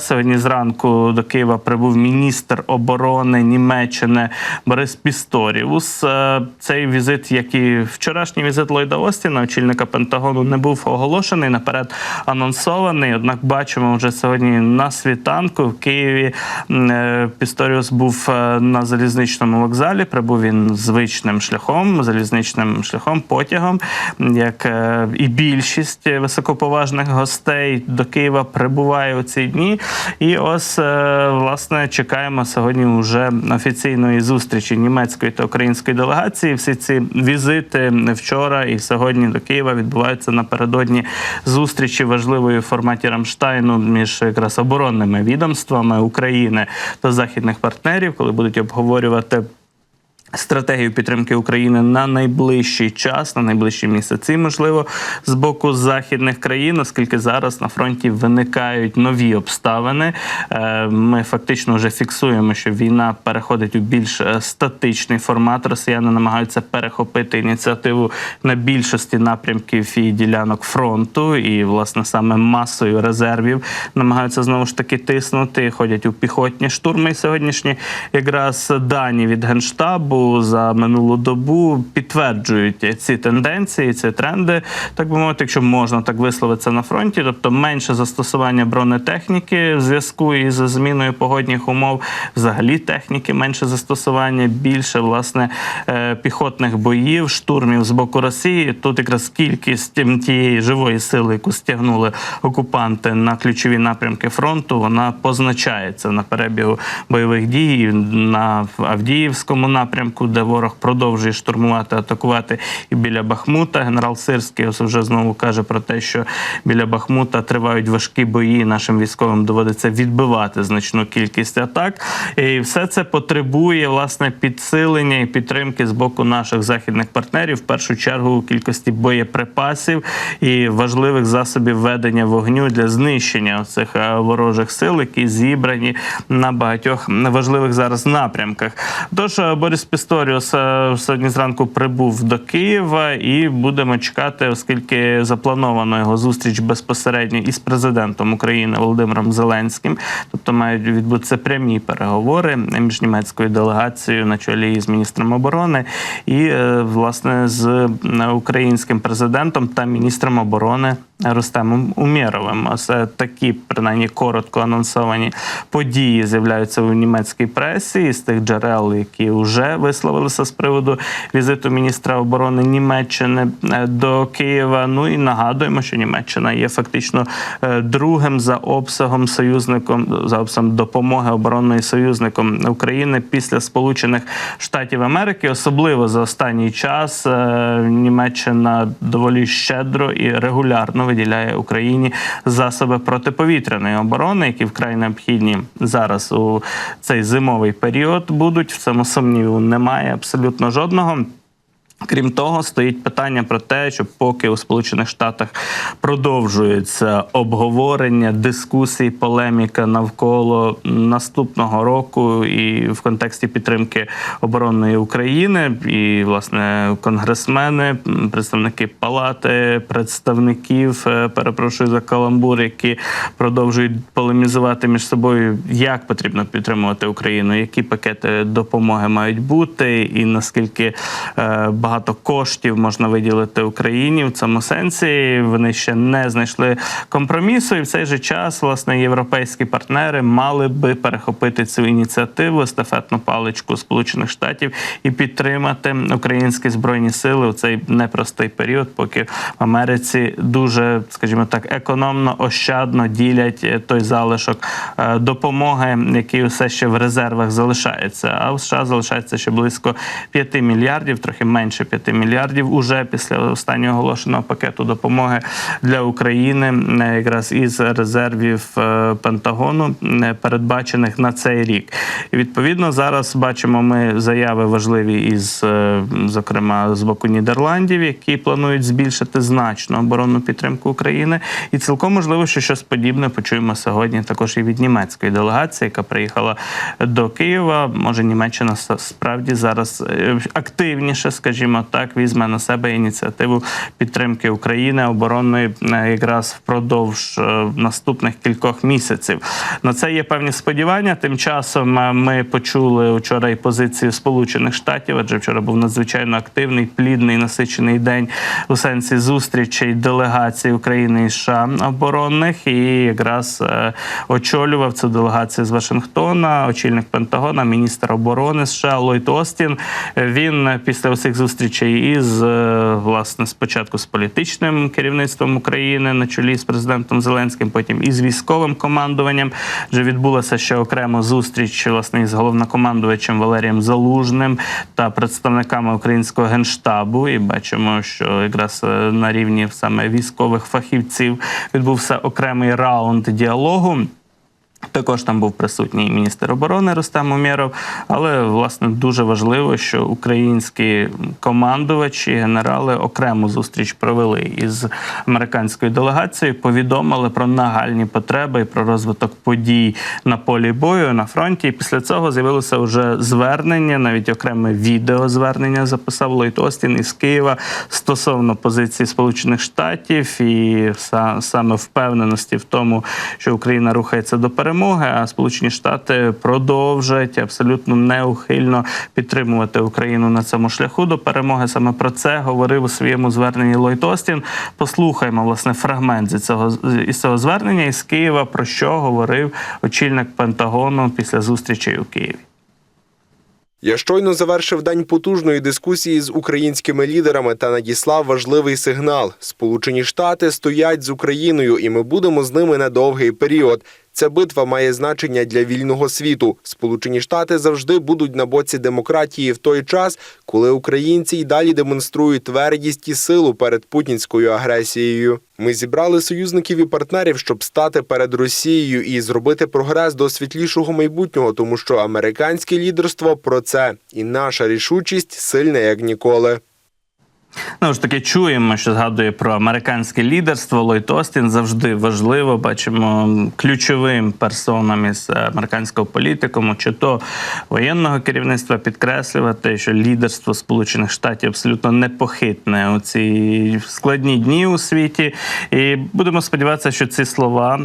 Сьогодні зранку до Києва прибув міністр оборони Німеччини Борис Пісторіус. Е, Цей візит, як і вчорашній візит Ллойда Остіна, очільника Пентагону, не був оголошений наперед анонсований. Однак бачимо вже сьогодні на світанку в Києві. е, Пісторіус був е, на залізничному вокзалі. Прибув він звичним шляхом, залізничним шляхом, потягом, як і більшість високоповажних гостей до Києва прибуває у ці дні. І ось е, власне чекаємо сьогодні вже офіційної зустрічі німецької та української делегації. Всі ці візити вчора і сьогодні до Києва відбуваються напередодні зустрічі важливої в форматі Рамштайну між якраз оборонними відомствами України та західних партнерів, коли будуть обговорювати. Стратегію підтримки України на найближчий час, на найближчі місяці, можливо, з боку західних країн, оскільки зараз на фронті виникають нові обставини. Е, Ми фактично вже фіксуємо, що війна переходить у більш е, статичний формат. Росіяни намагаються перехопити ініціативу на більшості напрямків і ділянок фронту, і власне саме масою резервів намагаються знову ж таки тиснути. Ходять у піхотні штурми. Сьогоднішні якраз дані від генштабу за минулу добу підтверджують ці тенденції, ці тренди, так би мовити, якщо можна так висловитися на фронті, тобто менше застосування бронетехніки в зв'язку із зміною погодних умов, взагалі техніки менше застосування, більше власне е, піхотних боїв, штурмів з боку Росії. Тут якраз кількість тієї живої сили, яку стягнули окупанти на ключові напрямки фронту, вона позначається на перебігу бойових дій на Авдіївському напрямку, де ворог продовжує штурмувати, атакувати і біля Бахмута. Генерал Сирський ось вже знову каже про те, що біля Бахмута тривають важкі бої. Нашим військовим доводиться відбивати значну кількість атак. І все це потребує власне підсилення і підтримки з боку наших західних партнерів, в першу чергу у кількості боєприпасів і важливих засобів ведення вогню для знищення цих е, ворожих сил, які зібрані на багатьох важливих зараз напрямках. Тож е, Борис Пісторіус е, сьогодні зранку прибув до Києва і будемо чекати, оскільки заплановано його зустріч безпосередньо із президентом України Володимиром Зеленським. Тобто мають відбутися прямі переговори між німецькою делегацією на чолі із міністром оборони і е, власне з е, українським президентом та міністром оборони. Рустемом Умєровим. Ось такі, принаймні, коротко анонсовані події з'являються у німецькій пресі із тих джерел, які вже висловилися з приводу візиту міністра оборони Німеччини е, до Києва. Ну і нагадуємо, що Німеччина є фактично е, другим за обсягом союзником за обсягом допомоги оборонної союзником України після Сполучених Штатів Америки, особливо за останній час е, Німеччина доволі щедро і регулярно виділяє Україні засоби протиповітряної оборони, які вкрай необхідні зараз у цей зимовий період. Будуть в цьому сумніву немає абсолютно жодного. Крім того, стоїть питання про те, що поки у Сполучених Штатах продовжується обговорення, дискусії, полеміка навколо наступного року і в контексті підтримки оборонної України, і власне конгресмени, представники палати, представників, е, перепрошую за каламбур, які продовжують полемізувати між собою, як потрібно підтримувати Україну, які пакети допомоги мають бути, і наскільки е, багато коштів можна виділити Україні в цьому сенсі. Вони ще не знайшли компромісу, і в цей же час власне європейські партнери мали би перехопити цю ініціативу естафетну паличку Сполучених Штатів і підтримати українські збройні сили у цей непростий період, поки в Америці дуже, скажімо так, економно ощадно ділять е, той залишок е, допомоги, який усе ще в резервах залишається. А в США залишається ще близько 5 мільярдів, трохи менше 5 мільярдів. Уже після останнього оголошеного пакету допомоги для України, е, якраз із резервів е, Пентагону, е, передбачених на цей рік. І відповідно зараз бачимо ми заяви важливі із, зокрема, з боку Нідерландів, які планують збільшити значно оборонну підтримку України. І цілком можливо, що щось подібне почуємо сьогодні також і від німецької делегації, яка приїхала до Києва. Може, Німеччина справді зараз активніше, скажімо. Скажімо так, візьме на себе ініціативу підтримки України оборонної е, якраз впродовж е, наступних кількох місяців. На це є певні сподівання. Тим часом е, ми почули вчора і позицію Сполучених Штатів, адже вчора був надзвичайно активний, плідний, насичений день у сенсі зустрічей делегацій України і США оборонних, і якраз очолював цю делегацію з Вашингтона, очільник Пентагона, міністр оборони США Ллойд Остін. Він після усіх зустрічей із е, власне спочатку з політичним керівництвом України на чолі з президентом Зеленським, потім із військовим командуванням. Вже відбулася ще окремо зустріч власне із головнокомандувачем Валерієм Залужним та представниками українського генштабу. І бачимо, що якраз е, на рівні саме військових фахівців відбувся окремий раунд діалогу. Також там був присутній міністр оборони Рустем Умєров. Але власне дуже важливо, що українські командувачі, генерали окрему зустріч провели із американською делегацією, повідомили про нагальні потреби і про розвиток подій на полі бою на фронті. І після цього з'явилося вже звернення, навіть окреме відеозвернення записав Ллойд Остін із Києва стосовно позиції Сполучених Штатів і саме впевненості в тому, що Україна рухається до перемоги, а Сполучені Штати продовжать абсолютно неухильно підтримувати Україну на цьому шляху до перемоги. Саме про це говорив у своєму зверненні Ллойд Остін. Послухаймо власне фрагмент зі цього із цього звернення із Києва, про що говорив очільник Пентагону після зустрічей у Києві. Я щойно завершив день потужної дискусії з українськими лідерами та надіслав важливий сигнал. Сполучені Штати стоять з Україною, і ми будемо з ними на довгий період. Ця битва має значення для вільного світу. Сполучені Штати завжди будуть на боці демократії в той час, коли українці й далі демонструють твердість і силу перед путінською агресією. Ми зібрали союзників і партнерів, щоб стати перед Росією і зробити прогрес до світлішого майбутнього, тому що американське лідерство про це, і наша рішучість сильна як ніколи. Ну ж таки чуємо, що згадує про американське лідерство. Ллойд Остін завжди важливо. Бачимо ключовим персонам із американського політикуму, чи то воєнного керівництва підкреслювати, що лідерство Сполучених Штатів абсолютно непохитне у ці складні дні у світі. І будемо сподіватися, що ці слова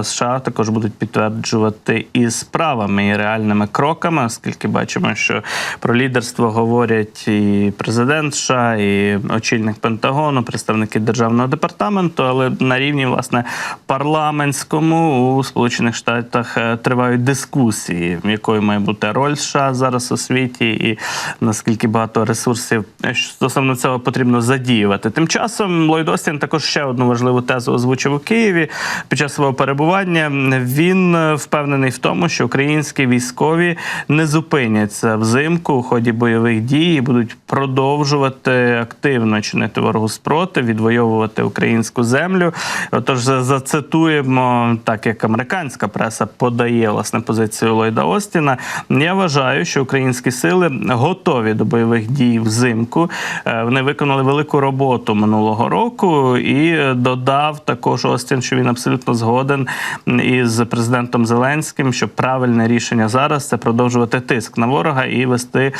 е, США також будуть підтверджувати і справами, і реальними кроками, оскільки бачимо, що про лідерство говорять і президент США, і очільник Пентагону, представники державного департаменту, але на рівні власне парламентському у Сполучених Штатах е, тривають дискусії, якою має бути роль США зараз у світі, і наскільки багато ресурсів е, стосовно цього потрібно задіювати. Тим часом Ллойд Остін також ще одну важливу тезу озвучив у Києві під час свого перебування. Він е, впевнений в тому, що українські військові не зупиняться взимку у ході бойових дій і будуть продовжувати активно чинити ворогу спротив, відвоювати українську землю. Отож, за- зацитуємо так, як американська преса подає власне позицію Ллойда Остіна. Я вважаю, що українські сили готові до бойових дій взимку. Е, Вони виконали велику роботу минулого року і додав також Остін, що він абсолютно згоден із президентом Зеленським, що правильне рішення зараз це продовжувати тиск на ворога і вести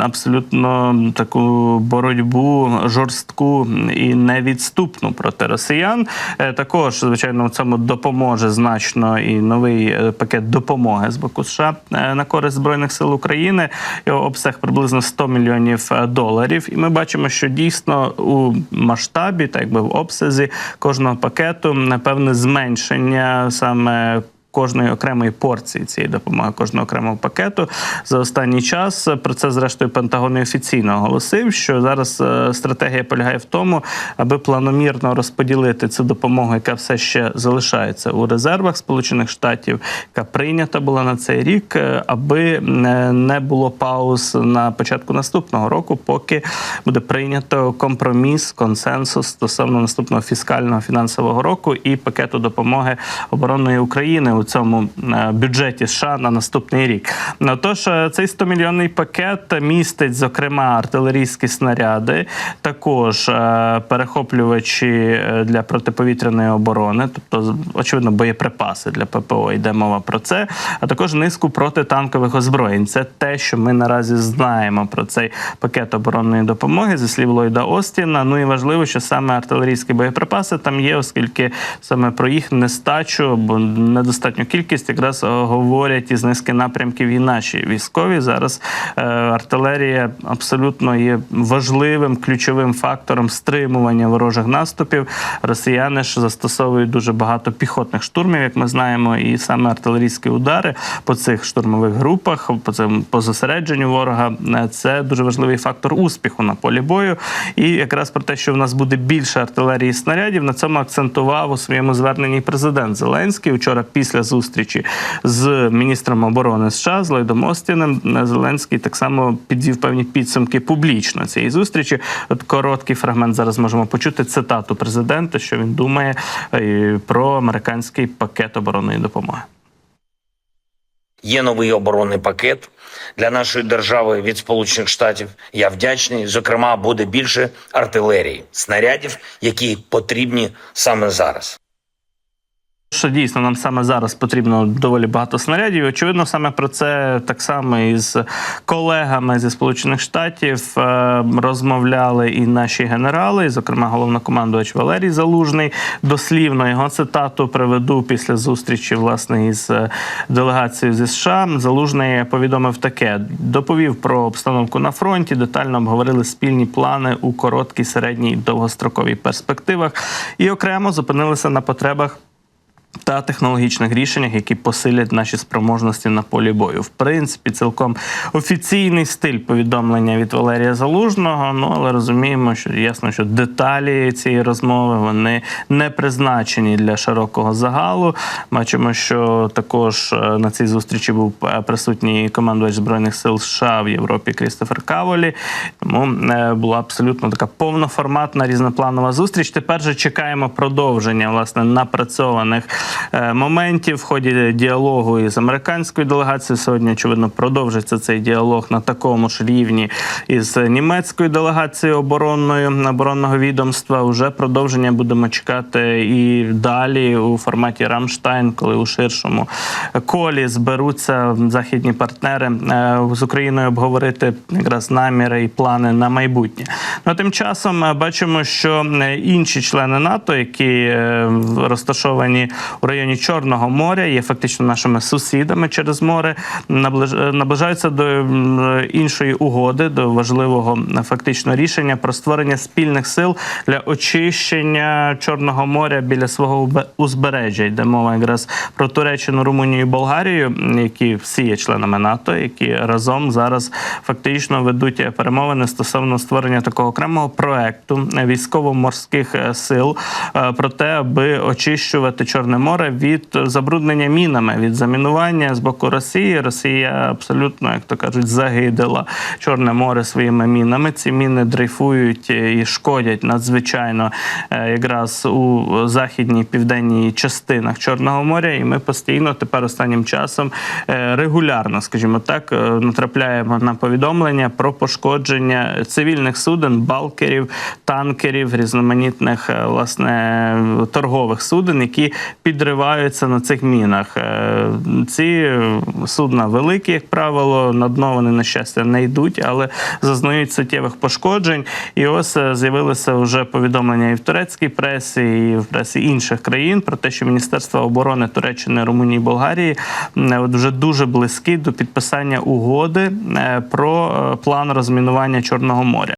абсолютно таку боротьбу жорстку і невідступну проти росіян. Е, Також, звичайно, цьому допоможе значно і новий е, пакет допомоги з боку США е, на користь збройних сил України. Його обсяг приблизно 100 мільйонів доларів. І ми бачимо, що дійсно у масштабі, так якби в обсязі кожного пакету, напевне, зменшення саме. Кожної окремої порції цієї допомоги, кожного окремого пакету за останній час. Про це зрештою Пентагон і офіційно оголосив, що зараз е, стратегія полягає в тому, аби планомірно розподілити цю допомогу, яка все ще залишається у резервах Сполучених Штатів, яка прийнята була на цей рік, е, аби е, не було пауз на початку наступного року, поки буде прийнято компроміс, консенсус стосовно наступного фіскального фінансового року і пакету допомоги оборонної України у цьому е, бюджеті США на наступний рік. Тож цей 100-мільйонний пакет містить, зокрема, артилерійські снаряди, також е, перехоплювачі е, для протиповітряної оборони, тобто, очевидно, боєприпаси для ППО йде мова про це, а також низку протитанкових озброєнь. Це те, що ми наразі знаємо про цей пакет оборонної допомоги зі слів Ллойда Остіна. Ну і важливо, що саме артилерійські боєприпаси там є, оскільки саме про їх нестачу або недостатню кількість якраз е, говорять із низки напрямків і наші військові. Зараз е, артилерія абсолютно є важливим ключовим фактором стримування ворожих наступів. Росіяни ж застосовують дуже багато піхотних штурмів, як ми знаємо, і саме артилерійські удари по цих штурмових групах, по цим по зосередженню ворога, е, це дуже важливий фактор успіху на полі бою. І якраз про те, що в нас буде більше артилерії і снарядів, на цьому акцентував у своєму зверненні президент Зеленський вчора після зустрічі з міністром оборони США з Ллойдом Остіном. е, Зеленський так само підвів певні підсумки публічно цієї зустрічі. От короткий фрагмент зараз можемо почути цитату президента, що він думає е, про американський пакет оборонної допомоги. Є новий оборонний пакет для нашої держави від Сполучених Штатів. Я вдячний. Зокрема, буде більше артилерії, снарядів, які потрібні саме зараз. Що дійсно нам саме зараз потрібно доволі багато снарядів. Очевидно, саме про це так само із колегами зі Сполучених Штатів е, розмовляли і наші генерали, і, зокрема, головнокомандувач Валерій Залужний. Дослівно його цитату приведу після зустрічі власне із е, делегацією зі США. Залужний повідомив таке: доповів про обстановку на фронті, детально обговорили спільні плани у короткій, середній довгостроковій перспективах, і окремо зупинилися на потребах та технологічних рішеннях, які посилять наші спроможності на полі бою. В принципі, цілком офіційний стиль повідомлення від Валерія Залужного. Ну але розуміємо, що ясно, що деталі цієї розмови вони не призначені для широкого загалу. Бачимо, що також е, на цій зустрічі був е, присутній командувач збройних сил США в Європі Крістофер Каволі. Тому е, була абсолютно така повноформатна різнопланова зустріч. Тепер же чекаємо продовження власне напрацьованих моментів в ході діалогу із американською делегацією. Сьогодні очевидно продовжиться цей діалог на такому ж рівні із німецькою делегацією оборонною оборонного відомства. Уже продовження будемо чекати і далі у форматі Рамштайн, коли у ширшому колі зберуться західні партнери е, з Україною обговорити якраз наміри і плани на майбутнє. Ну а тим часом е, бачимо, що е, інші члени НАТО, які е, розташовані у районі Чорного моря, є фактично нашими сусідами через море, е, наближаються до іншої угоди, до важливого е, фактично рішення про створення спільних сил для очищення Чорного моря біля свого узбережжя. Йде мова якраз про Туреччину, Румунію і Болгарію, які всі є членами НАТО, які разом зараз фактично ведуть перемовини стосовно створення такого окремого проекту військово-морських е, сил про те, аби очищувати Чорне море від забруднення мінами, від замінування з боку Росії. Росія абсолютно, як то кажуть, загидила Чорне море своїми мінами. Ці міни дрейфують і шкодять надзвичайно е, якраз у західній південній частинах Чорного моря. І ми постійно тепер останнім часом е, регулярно, скажімо так, е, натрапляємо на повідомлення про пошкодження цивільних суден, балкерів, танкерів, різноманітних власне торгових суден, які підриваються на цих мінах. Е, Ці судна великі, як правило, на дно вони на щастя не йдуть, але зазнають суттєвих пошкоджень. І ось е, з'явилося вже повідомлення і в турецькій пресі, і в пресі інших країн про те, що Міністерство оборони Туреччини, Румунії Болгарії е, от вже дуже близькі до підписання угоди про план розмінування Чорного моря.